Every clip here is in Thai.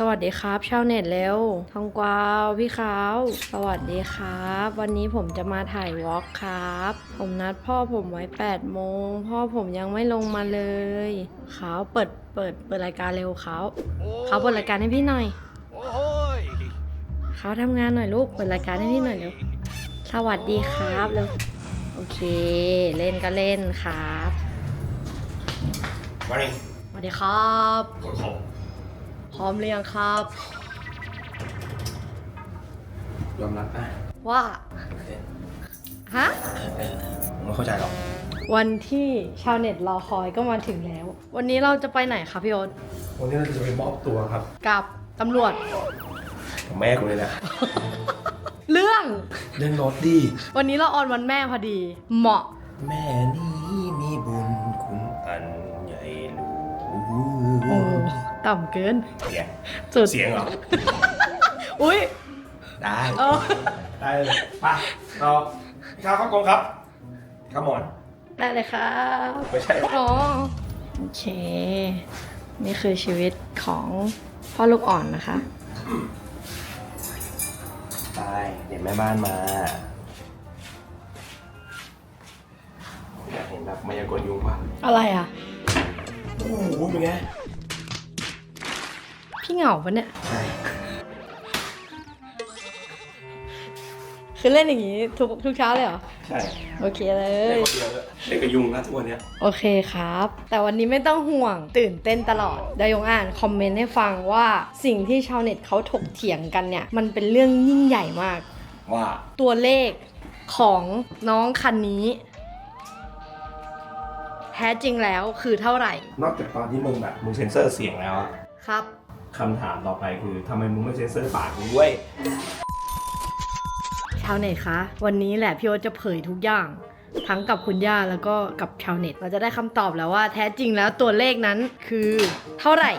สวัสดีครับ ชาวเน็ตเร็วทองกวาวพี่ขาวสวัสดีครับ วันนี้ผมจะมาถ่ายวอล์กครับ ผมนัดพ่อผมไว้8โมงพ่อผมยังไม่ลงมาเลยขาวเปิดเปิดเปิดรายการเร็วเขาเขาเปิดรายการให้พี่หน่อยโอ้ยเขาทำงานหน่อยลูกเปิดรายการให้พี่หน่อยเร็วสวัสดีครับเร็วโอเค เล่นก็เล่นครับมาริงสวัสดีครับกดของ พร้อมหรือยังครับ ยอมรับป่ะว่า ฮะผมไม่เข้าใจหรอก วันที่ชาวเน็ตรอคอยก็มาถึงแล้ว วันนี้เราจะไปไหนคะพี่โอ๊ตวันนี้เราจะไปมอบตัวครับกับตำรวจ กับแม่กูเลยนะ เรื่อง เรื่องรถดิวันนี้เราออนวันแม่พอดี เหมาะ แม่นี้มีบุญคุณอันใหญ่หลวโอ้ง ต่ำเกิน เสียงสุด เสียงเหรอ อุ้ยได้ เออได้เลยไปเราข้าวข้าวกงครับข้าวหมอนได้เลยครับไม่ใช่ อ๋อโอเค นี่คือชีวิตของพ่อลูกอ่อนนะคะ ไปเดี๋ยวแม่บ้านมาอยากเห็นแบบมายากลยุงป่ะอะไรอะ โอ้โหเป็นไง พี่เหงาปะเนี่ย ใช่ คือเล่นอย่างนี้ทุกทุกเช้าเลยเหรอ ใช่โอเคเลเล่ยนคนเดียวเลยเล่นกับยุงนะทุกวันเนี้ยโอเคครับ แต่วันนี้ไม่ต้องห่วงตื่นเต้นตลอดเดยยงอ่านคอมเมนต์ให้ฟังว่าสิ่งที่ชาวเน็ตเขาถกเถียงกันเนี่ย มันเป็นเรื่องยิ่งใหญ่มาก ว่าตัวเลขของน้องคันนี้ แท้จริงแล้วคือเท่าไหร่ นอกจากตอนที่มึงแบบมึงเซ็นเซอร์เสียงแล้วอะครับ คำถามต่อไปคือทำไมมึงไม่เซ็นเซอร์ปากมึงด้วยชาวเน็ตคะ วันนี้แหละพี่โอ๊ตจะเผยทุกอย่าง ทั้งกับคุณย่าแล้วก็กับชาวเน็ต เราจะได้คำตอบแล้วว่าแท้จริงแล้วตัวเลขนั้นคือเท่าไหร่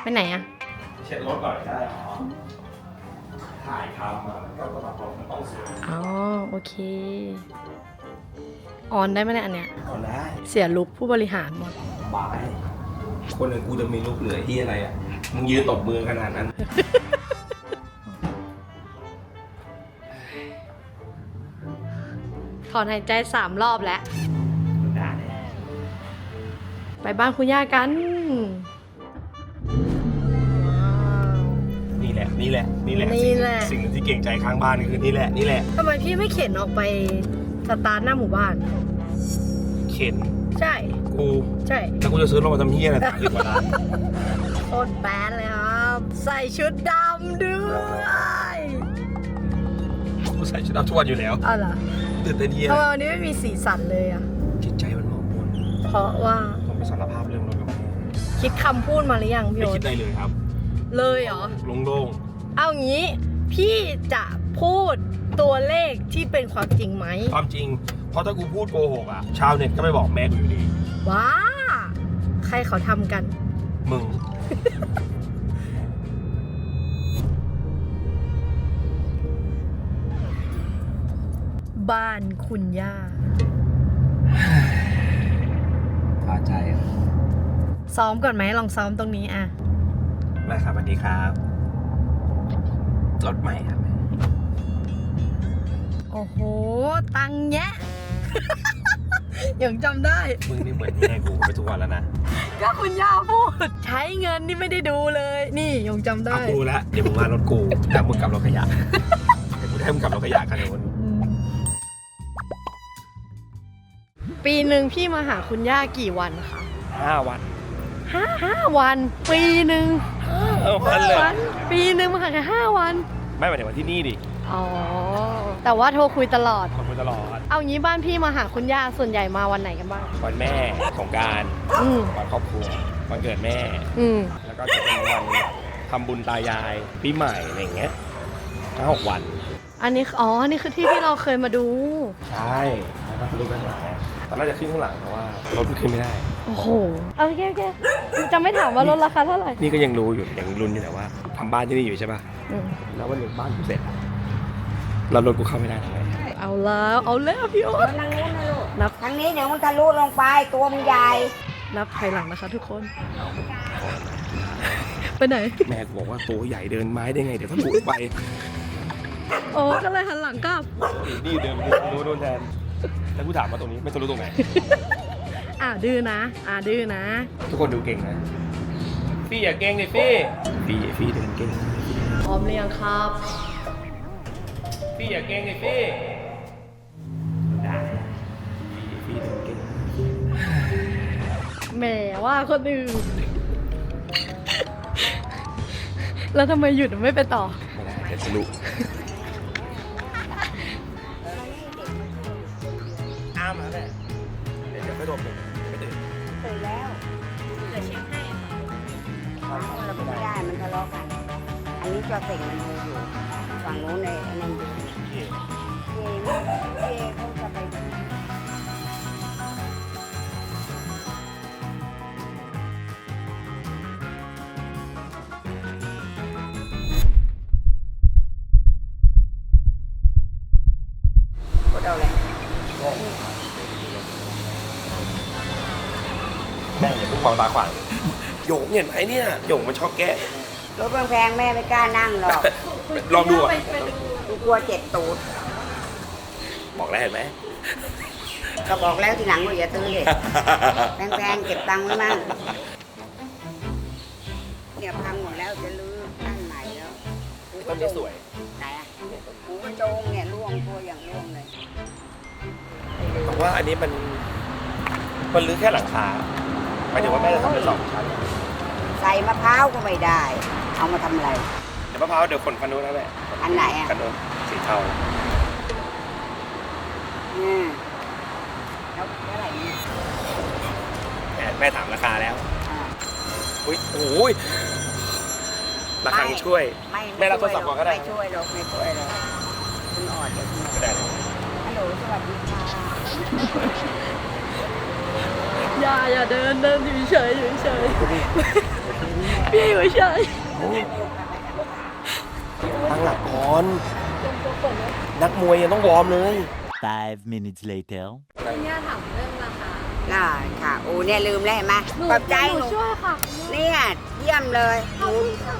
ไปไหนอะเช็ดรถก่อนได้หรอ ถ่ายทำอะก็ต้องแบบมันต้องสวยอ๋อโอเค ออนได้ไหมเนี่ยอันเนี้ยก่อนได้ เสียลุกผู้บริหารหมด บาย คนอื่นกูจะมีลูกเหลือที่อะไรอะ มึงยืนตบมือขนาดนั้น ถอนหายใจสามรอบแล้วได้แน่ไปบ้านคุณย่ากันว้าวนี่แหละ นี่แหละ นี่แหละ นี่แหละสิ่งสิ่งที่เก่งใจข้างบ้านคือนี่แหละ นี่แหละ ทำไมพี่ไม่เข็นออกไปสตาร์ทหน้าหมู่บ้าน เข็น ใช่ กู ใช่แล้วกูจะซื้อรถมาทำเฮียอะไรสามสิบกว่าล้านโคตรแบนเลยครับ ใส่ชุดดำด้วยกูใส่ชุดนักทุกวันอยู่แล้วเอาล่ะตื่นเต้นเฮียทำไมวันนี้ไม่มีสีสันเลยอะ จิตใจมันหมองมนเพราะว่าผมไปสารภาพเรื่องรถกับแม่คิดคำพูดมาหรือยังพี่ไม่โอ๊คิตดได้เลยครับเลยเหรอ โล่งเอางี้พี่จะพูดตัวเลขที่เป็นความจริงไหม ๆความจริง เพราะถ้ากูพูดโกหกอะชาวเน็ตก็ไม่บอกแม่กูอยู่ดี ว้า ใครเขาทำกัน มึง บ้านคุณย่าพอใจซ้อมก่อนไหมลองซ้อมตรงนี้อะ มาครับสวัสดีครับ รถใหม่ครับ โอ้โห ตังค์แยะ ยังจำได้ มึงนี่เหมือนแม่กูไปทุกวันแล้วนะก็คุณย่าพูด ใช้เงินนี่ไม่ได้ดูเลย นี่ยังจำได้ เอากูละเดี๋ยวมึงมารถกูแล้วมึงกลับรถขยะเดี๋ยวกูจะให้มึงกลับรถขยะกันเดี๋ยวมึงอืมปีหนึ่งพี่มาหาคุณย่ากี่วันคะห้าวันห้าห้าวัน ปีหนึ่งเออวันเลยวัน ปีหนึ่งมาหาแค่ห้าวัน ไม่หมายถึงวันที่นี่ดิ อ๋อ แต่ว่าโทรคุยตลอด ขอบคุณตลอด เอางี้บ้านพี่มาหาคุณย่าส่วนใหญ่มาวันไหนกันบ้าง วันแม่สงกรารอืมวันครอบครัว วันเกิดแม่ อืมแล้วก็จะเป็นวันทำบุญตายาย ปีใหม่อะไรอย่างเงี้ยทั้งหกวัน อันนี้อ๋ออันนี้คือที่ที่เราเคยมาดู ใช่แล้วก็รูปด้านหลังตอนแรกจะขึ้นข้างหลังแต่ว่ารถมันขึ้นไม่ได้ โอ้โหเอาโอเคโอเคจะไม่ถามว่ารถราคาเท่าไหร่นี่ก็ยังรู้อยู่ยังรุนอยู่แต่ว่าทำบ้านที่นี่อยู่ใช่ป่ะ อืมแล้ววันหนึ่งบ้านกูเสร็จแล้วรถกูเข้าไม่ได้ทำไงเอาแล้วเอาแล้วพี่โอ๊ตทางนู้นนะลูกนับทางนี้เดี๋ยวมันทะลุลงไปตัวมันใหญ่นับถอยหลังนะคะ ทุกคน ไปไหน แม่กูบอกว่าตัวใหญ่เดินไม้ได้ไง เดี๋ยวถ้าบุไปโอ้ก็เลยหันหลังกลับนี่เดินดูโดนแทนแล้วกูถามมาตรงนี้ไม่รู้ตรงไหนอ่าดื้อนะ อ่าดื้อนะ ทุกคนดูเก่งนะฟี่อย่าเก่งดิฟี่ฟี่ฟี่เดินเก่งพร้อมหรือยังครับ ฟี่อย่าเก่งดิฟี่ได้ฟี่ฟี่เดินเก่งแหมว่าคนอื่น แล้วทำไมหยุดไม่ไปต่อ ไม่ได้เดี๋ยวทะลุอ้ามมาแม่เดี๋ยวจะกระโดดลงไม่ตื่นเคยแล้วเราไม่ได้มันทะเลาะกัน อันนี้ก็เสิ่งมันดูอยู่ฝั่งนู้นในอันนั้นดูเย่ เย่เขาจะไปดูกดเอาเลยแม่อย่าเพิ่งมองตาขวางโยงเห็นไหมเนี่ยโยงมันชอบแก้รถแพงๆแม่ไม่กล้านั่งหรอกลองดูอะ กูกลัวเจ็บตูด บอกแล้วเห็นไหมก็บอกแล้วทีหลังว่าอย่าซื้อเลยแพงๆเก็บตังค์ไว้มั่งเนี่ยพังหมดแล้วจะลื้อตั้งใหม่แล้วต้นนี้สวยไหนอะหูกระโจงเนี่ยร่วงตัวอย่างร่วงเลยแต่ว่าอันนี้มันมันลื้อแค่หลังคาหมายถึงว่าแม่จะทำเป็นสองชั้นใส่มะพร้าวก็ไม่ได้ เอามาทำอะไรเดี๋ยวมะพร้าวเดี๋ยวคนคันนู้นนะแม่อันไหนอะคันนู้นสีเทา อืมแล้วเท่าไหร่เนี่ยแม่แม่ถามราคาแล้วอ่าอุ้ยโอ้ยราคาช่วยไม่แม่รับโทรศัพท์ก่อนก็ได้ ไม่ช่วยหรอกไม่ช่วยหรอกคุณอ่อนเดี๋ยวคุณก็ได้เลยฮัลโหลสวัสดีค่ะอย่าอย่าเดินเดินอยู่เฉยอยู่เฉยพี่อยู่เฉยตั้งหลักก่อนนักมวยยังต้องวอร์มเลย Five minutes later. เนี่ยถามเรื่องราคาได้ค่ะโอ้เนี่ยลืมแล้วเห็นไหมขอบใจหนูช่วยค่ะเนี่ยเยี่ยมเลยหนู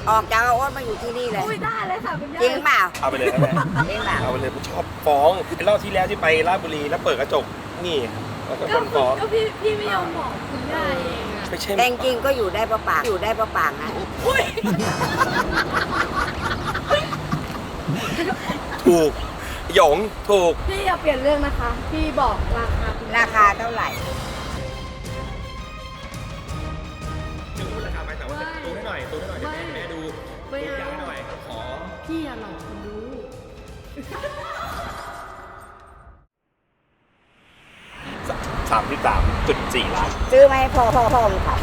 ออกจากอาโอ๊ตมาอยู่ที่นี่เลย อุ้ยได้เลยค่ะคุณย่าจริงเปล่าเอาไปเลยนะแม่จริงเปล่าเอาไปเลยผมชอบฟ้องไอ้รอบที่แล้วที่ไปราชบุรีแล้วเปิดกระจกนี่แล้วก็ก็คนฟ้องก็พี่พี่ไม่ยอมบอกคุณย่าเองอะไม่ใช่แต่จริงๆก็อยู่ได้เพราะปากอยู่ได้เพราะปากนะถูก หยงถูก พี่อย่าเปลี่ยนเรื่องนะคะ พี่บอกราคาคุณย่ราคาเท่าไหร่ดูราคาไหมแต่ว่าดูให้หน่อยดูให้หน่อยเดี๋ยวแม่แม่ดูไม่ดูเอาให้หน่อยขอพี่อย่าหลอกคนดูสามที่สามจุดสี่ล้านซื้อมาให้พ่อพ่อพ่อมงขั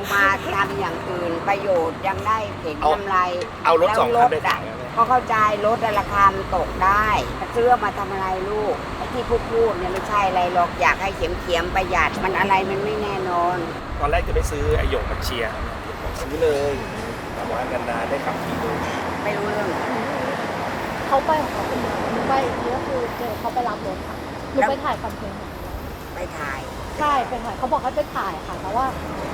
เอามาทำอย่างอื่นประโยชน์ยังได้เห็นเอา กำไรเอารถแล้วสองคันไปรถขาอะยนะแม่ก็เข้าใจรถอะราคามันตกได้ซื้อมาทำอะไรลูกไอ้ที่พูดพูดเนี่ยไม่ใช่อะไรหรอกอยากให้เขียมเขียมๆประหยัดมันอะไรมันไม่แน่นอน ตอนแรกจะไปซื้อไอหยงมาเชียร์บอกซื้อเลยแต่ว่ากันนานได้ขับขี่ดูไม่รู้เรื่อง เขาไปของเขาคนเดียวหนูไปอีกทีก็คือเจอเขาไปรับรถค่ะหนูไปถ่ายคอนเทนต์ค่ะไปถ่าย ใช่ไปถ่ายเขาบอกให้ไปถ่ายค่ะ แต่ว่า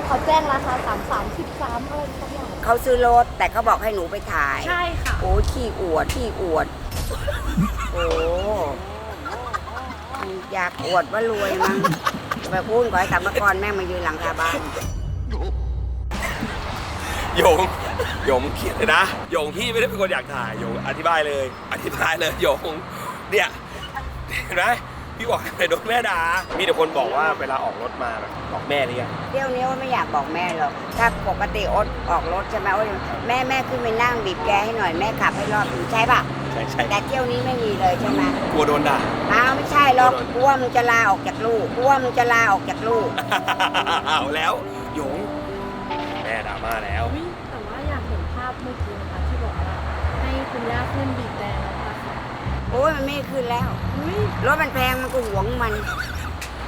เขาแจ้งราคาสามสามสิบสามอะไรสักอย่างเขาซื้อรถแต่เขาบอกให้หนูไปถ่าย ใช่ค่ะโอ้ขี้อวดขี้อวด โอ้อยากอวดว่ารวยมั้งไปพูดขอให้กลับมาก่อนแม่งมายืนหลังคาบ้านหยงหยงเขียนเลยนะหยงพี่ไม่ได้เป็นคนอยากถ่ายหยงอธิบายเลย อธิบายเลยหยงเนี่ยเห็นไหม พี่บอกให้โดนแม่ด่ามีแต่คนบอกว่าเวลาออกรถมาแบบบอกแม่หรือยังเที่ยวนี้ว่าไม่อยากบอกแม่หรอก ถ้าปกติอดออกรถใช่ไหมโอ๊ตแม่แม่ขึ้นไปนั่งบีบแกให้หน่อยแม่ขับให้รอบหนึ่งใช่ป่ะใช่ใช่แต่เที่ยวนี้ไม่มีเลยใช่ไหมกลัวโดนด่า อ้าวไม่ใช่หรอกกลัวมึงจะลาออกจากลูกกลัวมึงจะลาออกจากลูก เอาแล้วหยงแม่ด่ามาแล้ว อุ๊ยแต่ว่าอยากเห็นภาพเมื่อกี้นะคะที่บอกว่าให้คุณย่าขึ้นบีบแต่แล้วค่ะโอ้ยมันไม่ขึ้นแล้วอุ้ยรถมันแพงมันก็หวงมัน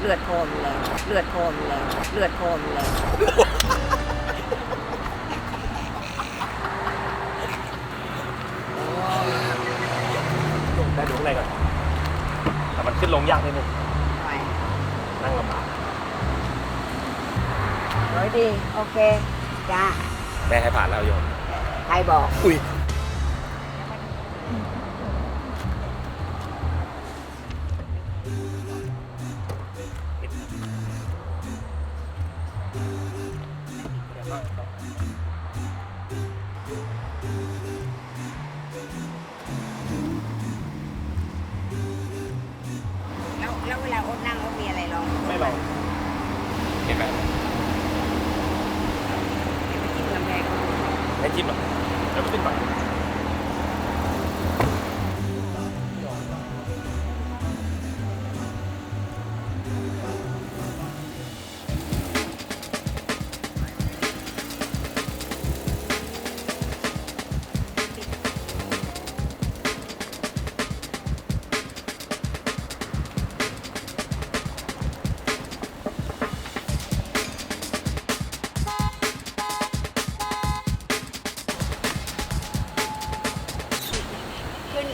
เลือดโคมแล้วเลือดโคมแล้วเลือดโคมแล้วได้ดูข้างในก่อน แต่มันขึ้นลงยากนิดนึงทำไมนั่งลำบากสวยดี โอเค จ้าแม่ให้ผ่านแล้วโยมใครบอก อุ้ย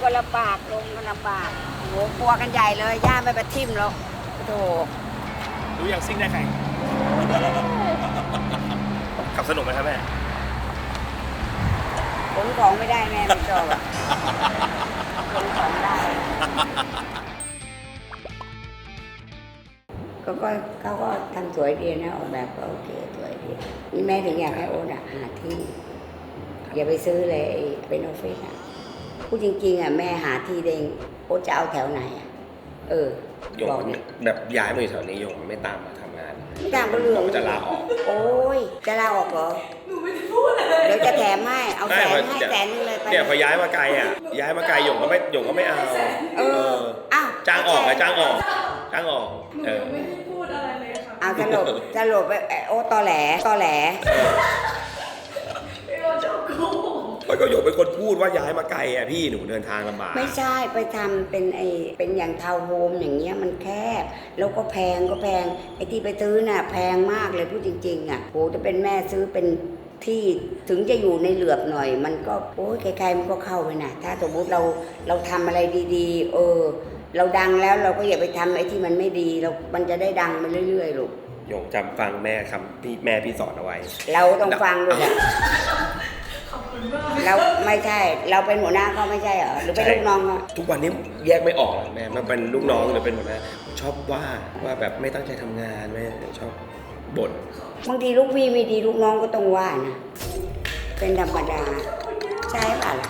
ก็ลำบากลงก็ลำบากโอ้โหกลัวกันใหญ่เลยย่าไม่ไปทิ่มหรอกโธ่รู้ยังซิ่งได้ใครขับสนุกไหมครับแม่ ขนของไม่ได้แม่ไม่ชอบอะขนของได้ ก็ก็เขาก็ทำสวยดีนะ ออกแบบก็โอเคสวยดีนี่แม่ถึงอยากให้โอ๊ตอะหาที่ อย่าไปซื้อเลยไอ้เป็นออฟฟิศอะ พูดจริง ๆอะแม่หาที่เองโอ๊ตจะเอาแถวไหนอะเออโยมบอกมันเนี่ย แบบย้ายมาอยู่แถวนี้โยมมันไม่ตามมาทำงานไม่ตามก็เรื่องบกว่าจะลาออก โอ้ยจะลาออกเหรอหนูไม่ได้พูดเลย เดี๋ยวจะแถมให้เอาแสนไม่ให้เดี๋ยว แสนนึงเลยไปเนี่ยพอย้ายมาไกลอะ ย้ายมาไกลโยมก็ไม่โยมก็ไม่เอาเอออ้าวจ้างออกไงจ้างออกจ้างออกเออเอาสลบสลบไปเอ่อโอ้ตอแหลตอแหลมัน ก็โยมเป็นคนพูดว่าย้ายมาไกลอะพี่หนูเดินทางลำบากไม่ใช่ไปทำเป็นไอเป็นอย่างทาวน์โฮมอย่างเงี้ยมันแคบ แล้วก็แพงก็แพงไอที่ไปซื้อน่ะแพงมากเลยพูดจริงๆอะโหจะเป็นแม่ซื้อเป็นที่ถึงจะอยู่ในเหลือบหน่อย มันก็โอ้ยใครๆมันก็เข้าไปนะถ้าสมมุติเราเราทำอะไรดีๆ เออ เราดังแล้วเราก็อย่าไปทำไอ้ที่มันไม่ดีเรา มันจะได้ดังไปเรื่อยๆลูกโยมจำฟังแม่คำที่แม่พี่สอนเอาไว้ เราต้องฟังด้วยอะ เราไม่ใช่ เราเป็นหัวหน้าเขาไม่ใช่เหรอหรือเป็นใช่ลูกน้องเขาทุกวันนี้แยกไม่ออกเลยแม่มันเป็นลูกน้องหรือเป็นหัวหน้าชอบว่าว่าแบบไม่ตั้งใจทำงานแม่ชอบบ่นบางทีลูกพี่ไม่ดีลูกน้องก็ต้องว่านะเป็นธรรมดา ใช่ป่ะล่ะ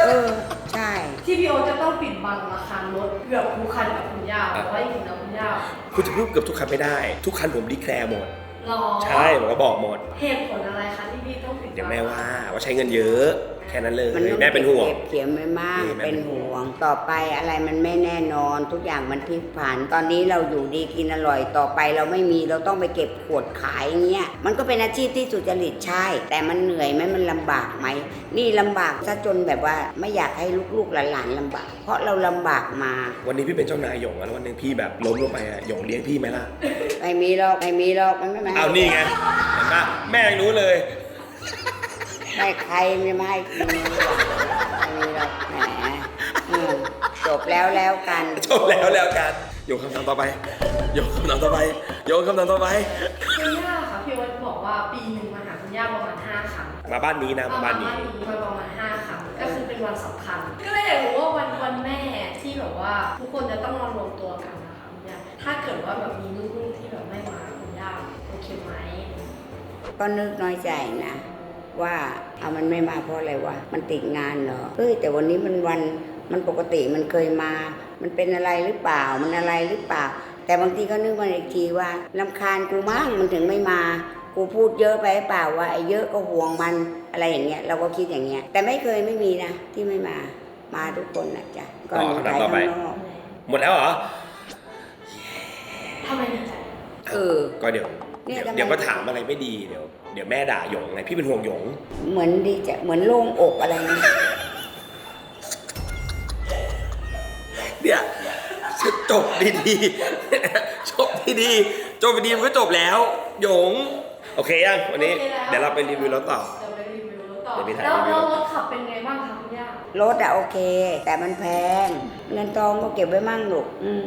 เออใช่ ที่พี่โอตจะต้องปิดบังราคารถเกือบทุกคันกับคุณย่าเพราะว่าจริงๆแล้วคุณย่า คุณจะพูดเกือบทุกคันไม่ได้ ทุกคันผมดีแคลร์หมด รอใช่ผมก็บอกหมด เหตุผลอะไรคะที่พี่ต้องปิดบังเดี๋ยวแม่ว่าว่าใช้เงินเยอะ แค่นั้นเลยมันต้องแม่เป็นห่วง เก็บเขียนไม่มาก นี่แม่เป็เป็นนห่ห่ววง ง ต่อไปอะไรมันไม่แน่นอน ทุกอย่างมันพลิกผัน ตอนนี้เราอยู่ดีกินอร่อย ต่อไปเราไม่มีเราต้องไปเก็บขวดขายอย่างเงี้ย มันก็เป็นอาชีพที่สุจริตใช่ แต่มันเหนื่อยไหมมันลำบากไหม นี่ลำบากซะจนแบบว่าไม่อยากให้ลูกๆหลานๆลำบาก เพราะเราลำบากมา วันนี้พี่เป็นเจ้านายหยงอะแล้ววันหนึงพี่แบบล้มลงไปอะหยงเลี้ยงพี่ไหมล่ะไม่มีหรอกไม่มีหรอกมันไม่มาให้ เอานี่ไงเห็นปะแม่ยังรู้เลย ไม่ใครไม่มาให้กินไม่มีหรอกแหมอืมจบแล้วแล้วกัน จบแล้วแล้วกันโยงคำถามต่อไปโยงคำถามต่อไปโยงคำถามต่อไป คุณย่าค่ะพี่โอตบอกว่าปีหนึ่งมาหาคุณย่าประมาณห้าครั้งมาบ้านนี้นะมาบ้านนี้ มาประมาณห้าครั้งก็คือเป็นวันสำคัญ ก็เลยอยากรู้ว่าวันวันแม่ที่แบบว่าทุกคนจะต้องมารวมตัวกันนะคะคุณย่าถ้าเกิดว่าแบบมีลูกๆที่แบบไม่มาคุณย่าโอเคไหม ก็นึกน้อยใจนะ ว่าเอามันไม่มาเพราะอะไรวะมันติดงานเหรอเฮ้ยแต่วันนี้มันวันมันปกติมันเคยมา มันเป็นอะไรหรือเปล่ามันอะไรหรือเปล่า แต่บางทีก็นึกมาอีกทีว่าลำคาญกูมั่งมันถึงไม่มา กูพูดเยอะไปหรือเปล่าว่าไอ้เยอะก็ห่วงมันอะไรอย่างเงี้ยเราก็คิดอย่างเงี้ย แต่ไม่เคยไม่มีนะที่ไม่มามาทุกคนนะจ๊ะก่อนต่อไปคำถามต่อไปข้างนอกหมดแล้วเหรอทำไมดีใจเออก็เดี๋ยว เนี่ยเดี๋ยวทำไมเดี๋ยวก็ถามอะไรไม่ดีเดี๋ยวเดี๋ยวแม่ด่าหยงไงพี่เป็นห่วงหยง เหมือนดีจะเหมือนโล่งอกอะไรนี่เนี่ยจะจบดีๆจบดีๆจบดีๆมันก็จบแล้ว หยง โอเคยังวันนี้โอเคแล้วเดี๋ยวเราไปรีวิวรถต่อเดี๋ยวไปรีวิวรถต่อเดี๋ยวไปถ่ายแล้วรีวิวแล้วรถขับเป็นไงบ้างคะคุณย่ารถอะโอเค แต่มันแพง เงินทองก็เก็บไว้มั่งลูกอืม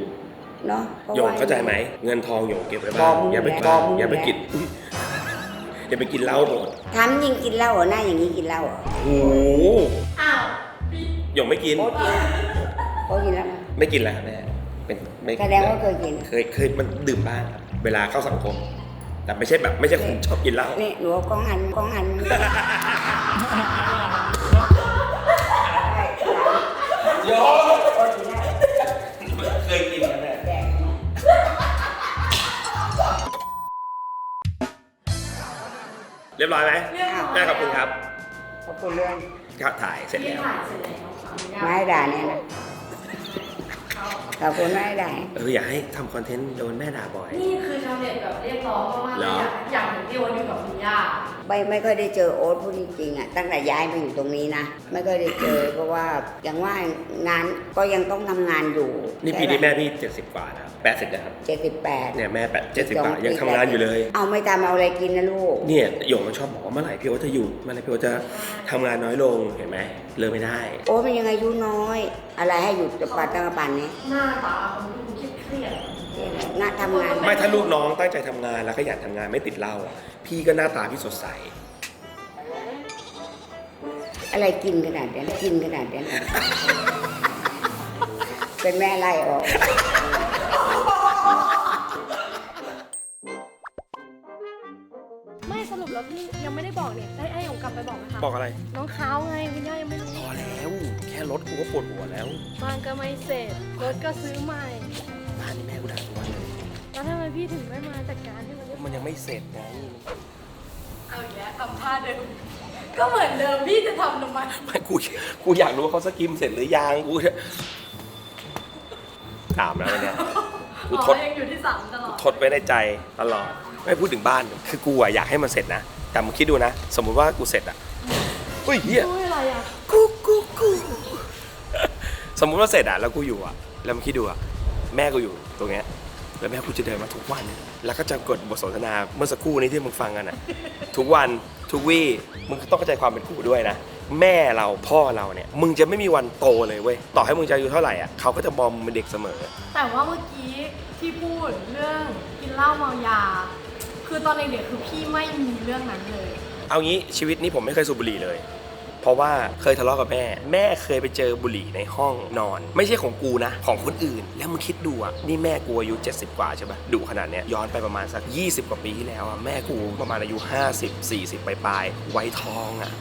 เนาะพระโยงว่เข้าใจไหม เงินทองโยงเก็บไว้บบ้าองกมึงอย่าไปแหละกินบอกมึงอย่าไปแหละกินอุ๊ยอย่าไปกินเหล้าหมดทำยิงกินเหล้าเหรอหน้าอย่างนี้กินเหล้าเหรอโอ้โหอ้าวโยงไม่กินโอ๊ตกินโอ๊ตกินแล้วนะไม่กินแล้วครับแม่เป็นไม่แสดงว่าเคยกิน เคยเคยมันดื่มบ้างครับเวลาเข้าสังคม แต่ไม่ใช่แบบไม่ใช่คนชอบกินเหล้านี่หนูเอากล้องหันกล้องหัน เรียบร้อยไหมแม่ขอบคุณครับขอบคุณเรื่องครับถ่ายเสร็จแล้วไม้ด่าเนี่ยนะขอบคุณไม้ด่าเอออยากให้ทำคอนเทนต์โดนแม่ด่าบ่อย นี่คือชาวเน็ตแบบเรียกร้องมากๆเหรเลยออยากอยากเห็นพี่โอ๊ตอยู่กับคุณย่า ไม่ไม่ค่อยได้เจอโอ๊ตพูดจริงๆอะตั้งแต่ย้ายมาอยู่ตรงนี้นะไม่ค่อยได้เจอ เพราะว่าอย่างว่างานก็ยังต้องทำงานอยู่นี่ปีนี้แม่พี่เจ็ดสิบกว่าแล้วแปดสิบนะครับเจ็ดสิบแปด เนี่ยแม่แปดเจ็ดสิบกว่ายังทำงานอยู่เลย เอาไม่ตามเอาอะไรกินนะลูก เนี่ยโยงมันชอบบอกว่าเมื่อไหร่พี่โอ๊ตจะหยุดเมื่อไหร่พี่โอ๊ตจะทำงานน้อยลงเห็นไหมเลิกไม่ได้ โอ๊ตมันยังอายุน้อย อะไรให้หยุดจะปัดตั้งแต่ปันนี้ หน้าตาเขาดูเครียด งานทำงานไม่ถ้าลูกน้องตั้งใจทำงานแล้วขยันทำงานไม่ติดเหล้าอะพี่ก็หน้าตาพี่สดใส อะไรกินขนาดนั้นกินขนาดนั้นเป็นแม่ไล่ออกไม่สรุปแล้วพี่ยังไม่ได้บอกเนี่ยได้ไอ้ของกลับไปบอกไหมคะบอกอะไร น้องเท้าไงคุณย่ายังไม่รู้พอแล้ว แค่รถกูก็ปวดหัวแล้ว บ้านก็ไม่เสร็จรถก็ซื้อใหม่บ้านนี้แม่ แล้วทำไมพี่ถึงไม่มาจัดการให้มันเรียบร้อยมันยังไม่เสร็จไงเอาอีกแล้วทำท่าเดิม ก็เหมือนเดิมพี่จะทำทำไมไม่กูกูอยากรู้ว่าเขาสกิมเสร็จหรือยังกูจะถามแล้วเนี่ย กูอ๋ทอดยังอยู่ที่สามตลอดทดไว้ในใจตลอด ไม่พูดถึงบ้าน คือกูอะอยากให้มันเสร็จนะ แต่มึงคิดดูนะ สมมุติว่ากูเสร็จอะเฮ้ยเฮียช่วยอะไรอะกูกูกูสมมุติว่าเสร็จอะแล้วกูอยู่อะแล้วมึงคิดดูอะแม่กูอยู่ตรงเนี้ย แล้วแม่กูจะเดินมาทุกวัน แล้วก็จะกดบทสนทนาเมื่อสักครู่นี้ที่มึงฟังกันอะทุกวันทุกวี่มึงต้องเข้าใจความเป็นกูด้วยนะ แม่เราพ่อเราเนี่ย มึงจะไม่มีวันโตเลยเว้ย ต่อให้มึงจะอายุเท่าไหร่อะเขาก็จะมองมึงเป็นเด็กเสมอ แต่ว่าเมื่อกี้ที่พูดเรื่องกินเหล้าเมายา คือตอนเด็กๆคือพี่ไม่มีเรื่องนั้นเลย เอางี้ชีวิตนี้ผมไม่เคยสูบบุหรี่เลยเพ ราะว่าเคยทะเลาะกับแม่ แม่เคยไปเจอบุหรี่ในห้องนอน ไม่ใช่ของกูนะ ของคนอื่น แล้วมึงคิดดูอะนี่แม่กูอายุ 70 กว่าใช่ปะดุขนาดเนี้ยย้อนไปประมาณสัก 20 กว่าปีที่แล้วอะแม่กูประมาณอายุ 50 40 ปลายๆไว้ทองอะ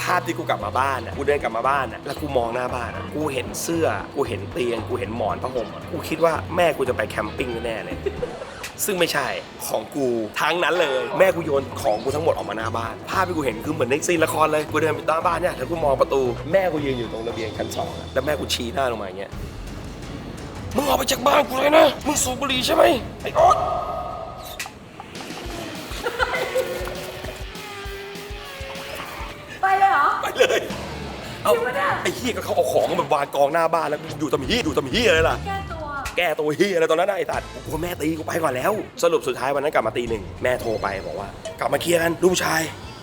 ภาพที่กูกลับมาบ้านอะ กูเดินกลับมาบ้านอะ แล้วกูมองหน้าบ้านอะ กูเห็นเสื้อ กูเห็นเตียง กูเห็นหมอนผ้าห่ม กูคิดว่าแม่กูจะไปแคมปิ้งแน่เลย ซึ่งไม่ใช่ของกูทั้งนั้นเลย แม่กูโยนของกูทั้งหมดออกมาหน้าบ้าน ภาพที่กูเห็นคือเหมือนในซีนละครเลยกูเดินไปหน้าบ้านเนี่ยแล้วกูมองประตูแม่กูยืนอยู่ตรงระเบียงชั้นสองอะแล้วแม่กูชี้หน้าลงมาอย่างเงี้ยมึงออกไปจากบ้านกูเลยนะมึงสูบบุหรี่ใช่ไหมไอ้ออสไปเลยเหรอ ไปเลยเอาจริงปะเนี่ย ไอ้เฮียก็เขาเอาของมาวางกองหน้าบ้านแล้วอยู่ทำเฮียอยู่ทำเฮียอะไรล่ะ แก้ตัว แก้ตัวเฮียอะไรตอนนั้นนะไอ้ตัดกูว่าแม่ตีกูไปก่อนแล้ว สรุปสุดท้ายวันนั้นกลับมาตีหนึ่งแม่โทรไปบอกว่ากลับมาเคลียร์กันลูกผู้ชาย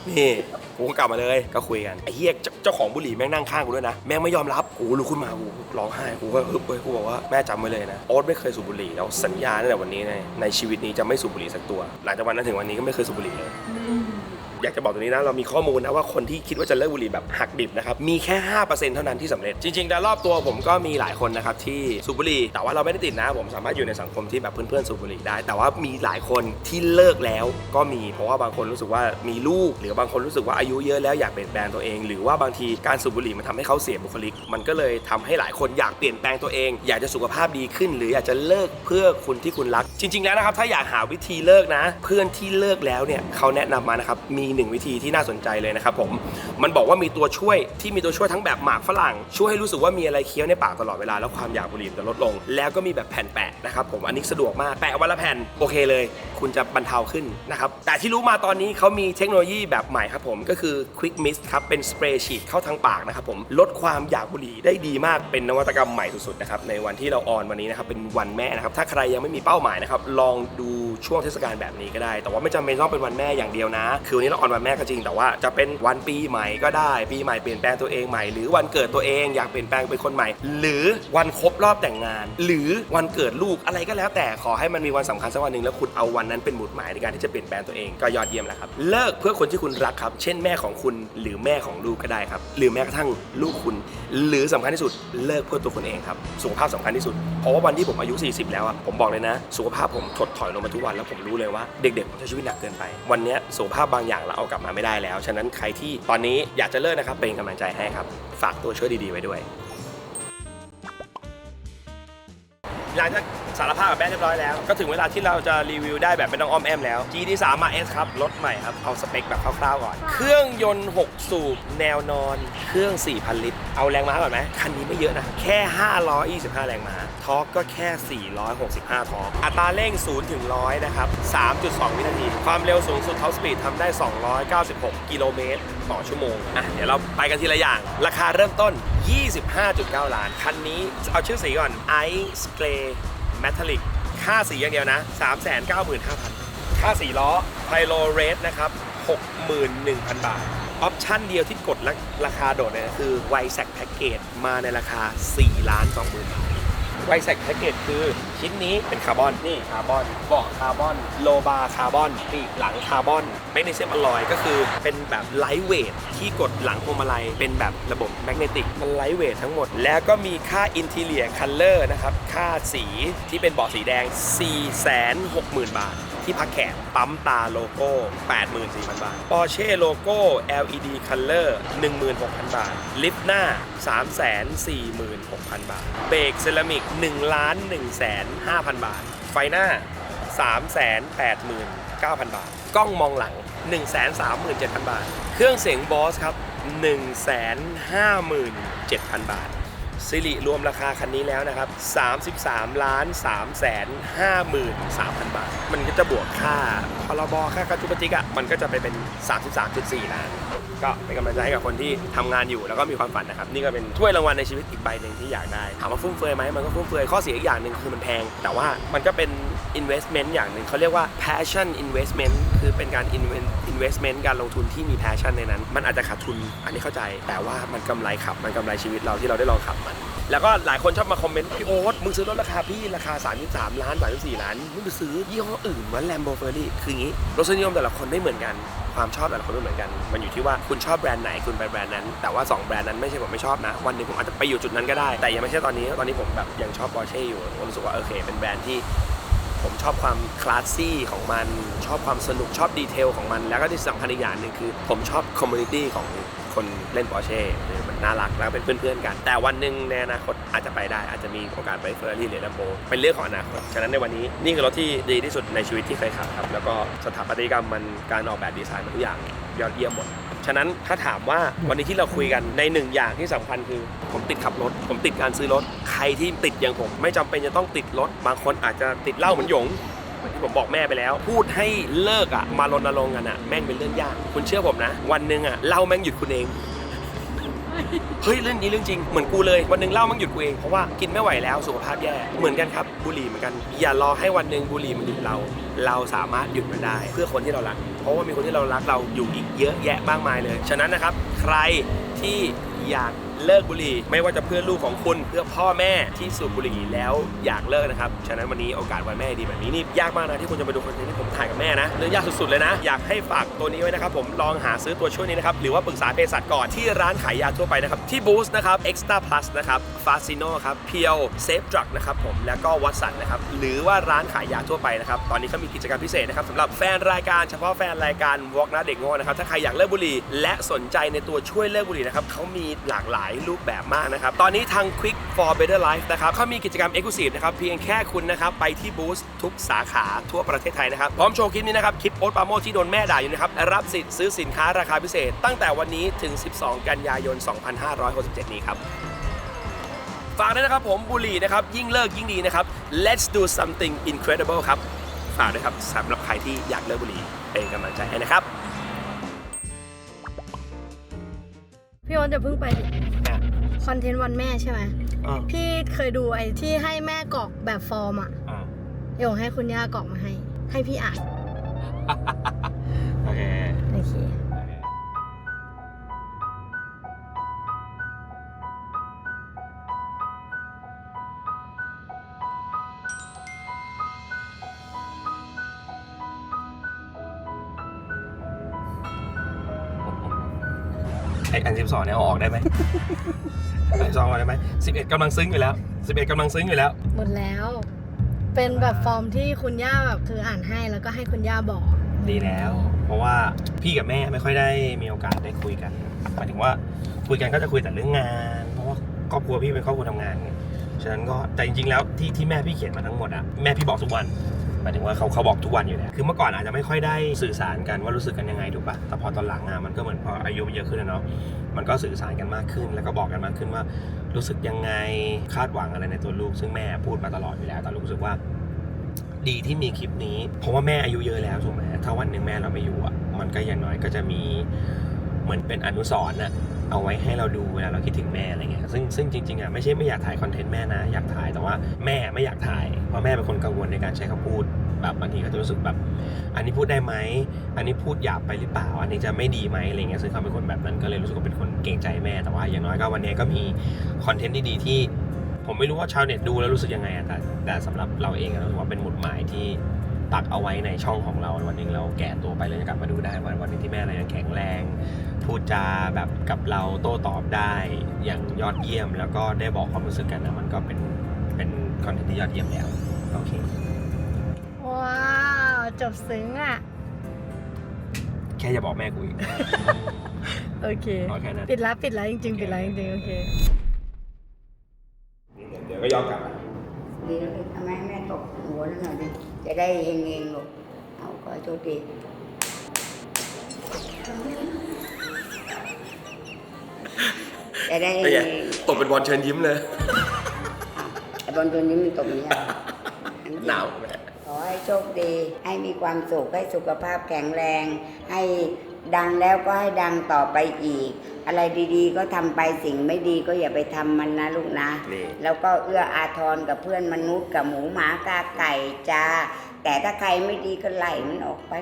นี่กูก็กลับมาเลยก็คุยกันไอ้เฮียเจ้าของบุหรี่แม่งนั่งข้างกูด้วยนะแม่งไม่ยอมรับกูลุกขึ้นมากูร้องไห้กูก็ฮึบเลยกูบอกว่าแม่จำไว้เลยนะโอ๊ตไม่เคยสูบบุหรี่แล้วสัญญาตั้งแต่วันนี้ในในชีวิตนี้จะไม่สูบบุหรี่สักตัว หลังจากวันนั้นถึงวันนี้ก็ไม่เคยสูบบุหรี่เลย อยากจะบอกตรงนี้นะ เรามีข้อมูลนะว่าคนที่คิดว่าจะเลิกบุหรี่แบบหักดิบนะครับ มีแค่ 5%เท่านั้นที่สำเร็จ จริงๆแล้วรอบตัวผมก็มีหลายคนนะครับที่สูบบุหรี่ แต่ว่าเราไม่ได้ติดนะ ผมสามารถอยู่ในสังคมที่แบบเพื่อนๆสูบบุหรี่ได้ แต่ว่ามีหลายคนที่เลิกแล้วก็มี เพราะว่าบางคนรู้สึกว่ามีลูก หรือบางคนรู้สึกว่าอายุเยอะแล้วอยากเปลี่ยนแปลงตัวเอง หรือว่าบางทีการสูบบุหรี่มันทำให้เขาเสียบุคลิก มันก็เลยทำให้หลายคนอยากเปลี่ยนแปลงตัวเอง อยากจะสุขภาพดีขึ้น หรืออยากจะเลิกเพื่อคุณที่คุณรัก จริง ๆ แล้วนะครับถ้าอยากหาวิธีเลิกนะ เพื่อนที่เลิกแล้วเนี่ยเขาแนะนำมานะครับมีหนึ่งวิธีที่น่าสนใจเลยนะครับผมมันบอกว่ามีตัวช่วยที่มีตัวช่วยทั้งแบบหมากฝรั่ง ช่วยให้รู้สึกว่ามีอะไรเคี้ยวในปากตลอดเวลาแล้วความอยากบุหรี่จะลดลง แล้วก็มีแบบแผ่นแปะนะครับผมอันนี้สะดวกมากแปะวันละแผ่นโอเคเลย คุณจะบรรเทาขึ้นนะครับแต่ที่รู้มาตอนนี้เขามีเทคโนโลยีแบบใหม่ครับผมก็คือ Quick Mist ครับเป็นสเปรย์ฉีดเข้าทางปากนะครับผมลดความอยากบุหรี่ได้ดีมากเป็นนวัตกรรมใหม่สุดๆนะครับในวันที่เราออนวันนี้นะครับเป็นวันแม่นะครับถ้าใครยังไม่มีเป้าหมายนะครับลองดูช่วงเทศกาลแบบนี้ก็ได้ แต่ว่าไม่จำเป็นต้องเป็นวันแม่อย่างเดียวนะ คือวันนี้ละคราออนวันแม่ก็จริงแต่ว่าจะเป็นวันปีใหม่ก็ได้ ปีใหม่เปลี่ยนแปลงตัวเองใหม่หรือวันเกิดตัวเองอยากเปลี่ยนแปลงเป็นคนใหม่ หรือวันครบรอบแต่งงาน หรือวันเกิดลูกอะไรก็แล้ว แต่ขอให้มันมีวันสำคัญสักวันหนึ่งแล้วคุณเอาวันนั้นเป็นหมุดหมายในการที่จะเปลี่ยนแปลงตัวเองก็ยอดเยี่ยมแล้วครับเลิกเพื่อคนที่คุณรักครับ เช่นแม่ของคุณหรือแม่ของลูกก็ได้ครับ หรือแม้กระทั่งลูกคุณ หรือสำคัญที่สุดเลิกเพื่อตัวคุณเองครับ สุขภาพสำคัญที่สุด เพราะว่าวันที่ผมอายุ 40 แล้วอะผมบอกเลยนะ สุขภาพผมถดถอยลงมาทุกวันแล้วผมรู้เลยว่าเด็กๆผมใช้ชีวิตหนักเกินไป วันนี้สุขภาพบางอย่างเราเอากลับมาไม่ได้แล้ว ฉะนั้นใครที่ตอนนี้อยากจะเลิกนะครับเป็นกำลังใจให้ครับ ฝากตัวช่วยดีๆไว้ด้วย หลังจากสารภาพกับแม่เรียบร้อยแล้ว ก็ถึงเวลาที่เราจะรีวิวได้แบบไม่ต้องอ้อมแอมแล้ว GT3 RS ครับ รถใหม่ครับ เอาสเปคแบบคร่าวๆก่อน เครื่องยนต์ 6 สูบ แนวนอน เครื่อง 4,000 ลิตร เอาแรงม้าก่อนไหม คันนี้ไม่เยอะนะ แค่ 525 แรงม้า ทอร์กก็แค่ 465 ทอร์ก อัตราเร่ง 0 ถึง 100 นะครับ 3.2 วินาที ความเร็วสูงสุดท็อปสปีดทำได้ 296 กิโลเมตรต่อชั่วโมงอะเดี๋ยวเราไปกันทีละอย่าง ราคาเริ่มต้น 25.9 ล้าน คันนี้เอาชื่อสีก่อน Ice Gray Metallic ค่าสีอย่างเดียวนะ 395,000 ค่าสีล้อไพโลเรสนะครับ 61,000 บาท ออปชั่นเดียวที่กดและราคาโดดเนี่ยคือไวแซกแพ็กเกจมาในราคา 4 ล้าน 20,000 บาท ไวแซกแพ็กเกจคือชิ้นนี้เป็นคาร์บอนนี่คาร์บอนเบาะคาร์บอนโลบาคาร์บอนปีกหลังคาร์บอนแมกนีเซียมอลลอยก็คือเป็นแบบไลท์เวทที่กดหลังพวงมาลัยเป็นแบบระบบแมกเนติกมันไลท์เวททั้งหมด แล้วก็มีค่าอินทีเลียคัลเลอร์นะครับค่าสีที่เป็นเบาะสีแดง 460,000 บาท ที่พักแขนปั๊มตาโลโก้ 84,000 บาท Porsche โลโก้ LED Color 16,000 บาท ลิฟต์หน้า 346,000 บาท เบรกเซรามิก1ล้าน1 5,000 บาท ไฟหน้า 389,000 บาท กล้องมองหลัง 137,000 บาท เครื่องเสียงบอสครับ 157,000 บาท สิริรวมราคาคันนี้แล้วนะครับ 33ล้าน3แสน53,000 บาท มันก็จะบวกค่าพรบค่ากระจุกกระจิกอะมันก็จะไปเป็น 33.4 ล้าน ก็เป็นกำลังใจให้กับคนที่ทำงานอยู่แล้วก็มีความฝันนะครับ นี่ก็เป็นถ้วยรางวัลในชีวิตอีกใบหนึ่งที่อยากได้ถามว่าฟุ่มเฟือยไหมมันก็ฟุ่มเฟือยข้อเสียอีกอย่างหนึ่งคือมันแพง แต่ว่ามันก็เป็น investment อย่างหนึ่งเขาเรียกว่า passion investment คือเป็นการ invest- investment การลงทุนที่มี passion ในนั้น มันอาจจะขาดทุนอันนี้เข้าใจ แต่ว่ามันกำไรขับมันกำไรชีวิตเราที่เราได้ลองขับมัน แล้วก็หลายคนชอบมาคอมเมนต์พี่โอ๊ตมึงซื้อรถราคาพี่ราคา 33 ล้าน 34 ล้านมึงไปซื้อยี่ห้ออื่นเหมือน Lambo Ferrari คืออย่างนี้รสนิยมแต่ละคนไม่เหมือนกันความชอบแต่ละคนไม่เหมือนกัน มันอยู่ที่ว่าคุณชอบแบรนด์ไหนคุณไปแบรนด์นั้น แต่ว่า 2 แบรนด์นั้นไม่ใช่ผมไม่ชอบนะ วันหนึ่งผมอาจจะไปอยู่จุดนั้นก็ได้ แต่ยังไม่ใช่ตอนนี้ ตอนนี้ผมแบบยังชอบ Porsche อยู่ผมรู้สึกว่าโอเค เป็นแบรนด์ที่ ผมชอบความคลาสซี่ของมัน ชอบความสนุกชอบดีเทลของมัน แล้วก็ที่สำคัญอีกอย่างหนึ่งคือ ผมชอบคอมมูนิตี้ของคนเล่นปอร์เช่ น่ารักแล้วเป็นเพื่อนๆกัน แต่วันหนึ่งในอนาคตอาจจะไปได้อาจจะมีโอกาสไปเฟอร์รารี่หรือแลมโบเป็นเรื่องของอนาคตฉะนั้นในวันนี้นี่คือรถที่ดีที่สุดในชีวิตที่เคยขับครับแล้วก็สถาปัตยกรรมมันการออกแบบดีไซน์มันทุกอย่างยอดเยี่ยมหมดฉะนั้นถ้าถามว่าวันนี้ที่เราคุยกันในหนึ่งอย่างที่สำคัญคือ ผมติดขับรถ ผมติดการซื้อรถ ใครที่ติดอย่างผม ไม่จำเป็นจะต้องติดรถ บางคนอาจจะติดเหล้าเหมือนหยงที่ผมบอกแม่ไปแล้ว พูดให้เลิกอะมารณรงค์กันอะแม่งเป็นเรื่องยาก คุณเชื่อผมนะ วันหนึ่งอะเหล้าแม่งหยุดคุณเอง เฮ้ยเรื่องนี้เรื่องจริงเหมือนกูเลยวันหนึ่งเหล้ามันหยุดกูเองเพราะว่ากินไม่ไหวแล้วสุขภาพแย่เหมือนกันครับบุหรี่เหมือนกันอย่ารอให้วันหนึ่งบุหรี่มันหยุดเรา เราสามารถหยุดมันได้ เพื่อคนที่เรารัก เพราะว่ามีคนที่เรารักเราอยู่อีกเยอะแยะมากมายเลย ฉะนั้นนะครับ ใครที่อยาก เลิกบุหรี่ ไม่ว่าจะเพื่อลูกของคุณเพื่อพ่อแม่ที่สูบบุหรี่แล้วอยากเลิกนะครับ ฉะนั้นวันนี้โอกาสวันแม่ดีแบบนี้นี่ยากมากนะที่คุณจะมาดูคอนเทนต์ที่ผมถ่ายกับแม่นะเรื่องยากสุดๆเลยนะ อยากให้ฝากตัวนี้ไว้นะครับผมลองหาซื้อตัวช่วยนี้นะครับหรือว่าปรึกษาเภสัชก่อนที่ร้านขายยาทั่วไปนะครับที่บูสต์นะครับ Extra Plus นะครับ f a s i n o ครับเพียวเซฟดรักนะครับผมแล้วก็วัตสันนะครับหรือว่าร้านขายยาทั่วไปนะครับตอนนี้เขามีกิจกรรมพิเศษนะครับสำหรับแฟนรายการเฉพาะแฟนรายการวอกนะเด็กง่นะครับถ้าใครอยากเลิกบุหรี่และสนใจในตัวช่วยเลิกบุหรี่นะครับเขามีหลากหลายรูปแบบมากนะครับ ตอนนี้ทาง Quick for Better Life นะครับเขามีกิจกรรม Exclusive นะครับ เพียงแค่คุณนะครับ ไปที่บูสต์ทุกสาขาทั่วประเทศไทยนะครับ พร้อมโชว์คลิปนี้นะครับ คลิปโอ๊ตปาโมที่โดนแม่ด่าอยู่นะครับ รับสิทธิ์ซื้อสินค้าราคาพิเศษ ตั้งแต่วันนี้ถึง 12 กันยายน 2567 นี้ครับฝากด้วยนะครับผมบุหรี่นะครับ ยิ่งเลิกยิ่งดีนะครับ let's do something incredible ครับ ฝากด้วยครับสำหรับใครที่อยากเลิกบุหรี่เป็นกำลังใจให้นะครับ พี่โอ๊ตอย่าเพิ่งไปดิคอนเทนต์วันแม่ใช่ไหมอ่าพี่เคยดูไอ้ที่ให้แม่กรอกแบบฟอร์มอะอ่าโยงให้คุณย่ากรอกมาให้ ให้พี่อ่านโอเค โอเค สิบสองเนี่ยเอาออกได้ไหมอันสิบสองออกได้ไหมสิบเอ็ดกำลังซึ้งอยู่แล้วสิบเอ็ดกำลังซึ้งอยู่แล้ว หมดแล้ว เป็นแบบฟอร์มที่คุณย่าแบบคืออ่านให้แล้วก็ให้คุณย่าบอก ดีแล้ว เพราะว่าพี่กับแม่ไม่ค่อยได้มีโอกาสได้คุยกันหมายถึงว่าคุยกันก็จะคุยแต่เรื่องงาน เพราะว่าครอบครัวพี่เป็นครอบครัวทำงานไงฉะนั้นก็แต่จริงๆแล้วที่ที่แม่พี่เขียนมาทั้งหมดอะแม่พี่บอกทุกวัน หมายถึงว่าเขาเขาบอกทุกวันอยู่แล้วคือเมื่อก่อนอาจจะไม่ค่อยได้สื่อสารกันว่ารู้สึกกันยังไงถูกปะแต่พอตอนหลังอะมันก็เหมือนพออายุเยอะขึ้นเนาะมันก็สื่อสารกันมากขึ้น แล้วก็บอกกันมากขึ้นว่า รู้สึกยังไงคาดหวังอะไรในตัวลูก ซึ่งแม่พูดมาตลอดอยู่แล้วแต่รู้สึกว่า ดีที่มีคลิปนี้ เพราะว่าแม่อายุเยอะแล้วถูกไหมถ้าวันหนึ่งแม่เราไม่อยู่อะมันก็อย่างน้อยก็จะมีเหมือนเป็นอนุสรณ์น่ะ เอาไว้ให้เราดูเวลาเราคิดถึงแม่อะไรเงี้ยซึ่งซึ่งจริงๆอะไม่ใช่ไม่อยากถ่ายคอนเทนต์แม่นะอยากถ่ายแต่ว่าแม่ไม่อยากถ่ายเพราะแม่เป็นคนกังวลในการใช้คำพูดแบบบางทีก็จะรู้สึกแบบ อันนี้พูดได้ไหมอันนี้พูดหยาบไปหรือเปล่า อันนี้จะไม่ดีไหมอะไรเงี้ยซึ่งเขาเป็นคนแบบนั้นก็เลยรู้สึกว่าเป็นคนเกรงใจแม่แต่ว่าอย่างน้อยก็วันนี้ก็มีคอนเทนต์ดีๆที่ ผมไม่รู้ว่าชาวเน็ตดูแล้วรู้สึกยังไงอะแต่แต่สำหรับเราเองอะรู้สึกว่าเป็นหมุดหมายที่ตักเอาไว้ในช่องของเราวันหนึ่งเราแก่ตัวไปเราจะกลับมาดูได้วันวันนึงที่แม่เรายังแข็งแรง พูดจาแบบกับเราโต้ตอบได้อย่างยอดเยี่ยม แล้วก็ได้บอกความรู้สึกกันนะมันก็เป็นเป็นคอนเทนต์ที่ยอดเยี่ยมแล้วโอเคว้าวจบซึ้งอะ แค่อย่าบอกแม่กูอีก โอเคโอเคนะปิดแล้วปิดแล้วจริงๆ ปิดแล้วจริงๆ โอเค เดี๋ยวก็ย้อนกลับมาดีแล้วเลยทำไมแม่ตกหัวแล้วหน่อยดิจะได้เฮงๆลูกเอาก็โชคดี จะได้เป็นไงตบเป็นบอลเชิญยิ้มเลยไอ้บอลตัวนี้มันตกนี้อะหนาวแม่ ขอให้โชคดี ให้มีความสุข ให้สุขภาพแข็งแรง ให้ดังแล้วก็ให้ดังต่อไปอีก อะไรดีๆ ก็ทำไปสิ่งไม่ดีก็อย่าไปทำมันนะลูกนะ นี่ แล้วก็เอื้ออาทรกับเพื่อนมนุษย์กับหมูหมากาไก่จ้า แต่ถ้าใครไม่ดีก็ไล่มันออกไป